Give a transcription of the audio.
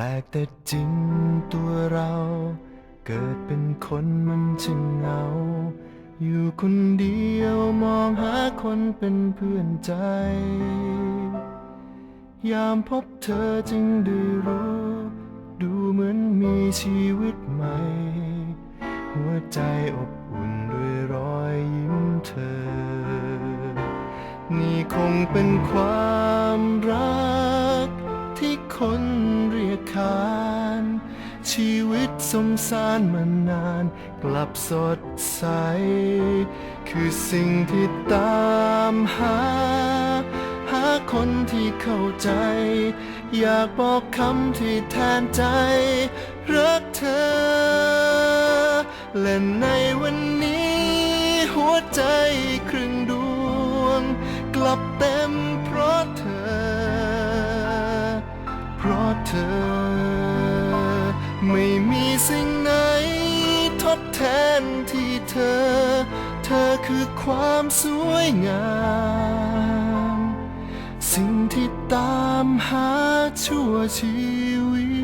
ลกแต่จริงตัวเรา เกิดเป็นคนมันจึงเหงา อยู่คนเดียวมองหาคนเป็นเพื่อนใจ ยามพบเธอจึงได้รู้ ดูเหมือนมีชีวิตใหม่ หัวใจอบอุ่นด้วยรอยยิ้มเธอ นี่คงเป็นความรักที่คน เรียกขานชีวิตสมสารมานาน กลับสดใส คือสิ่งที่ตามหา หาคนที่เข้าใจ อยากบอกคำที่แทนใจ รักเธอ และในวันนี้ หัวใจครึ่งดวง กลับเต็ เธอ ไม่มีสิ่งไหนทดแทนที่เธอ เธอคือความสวยงาม สิ่งที่ตามหาชั่วชีวิต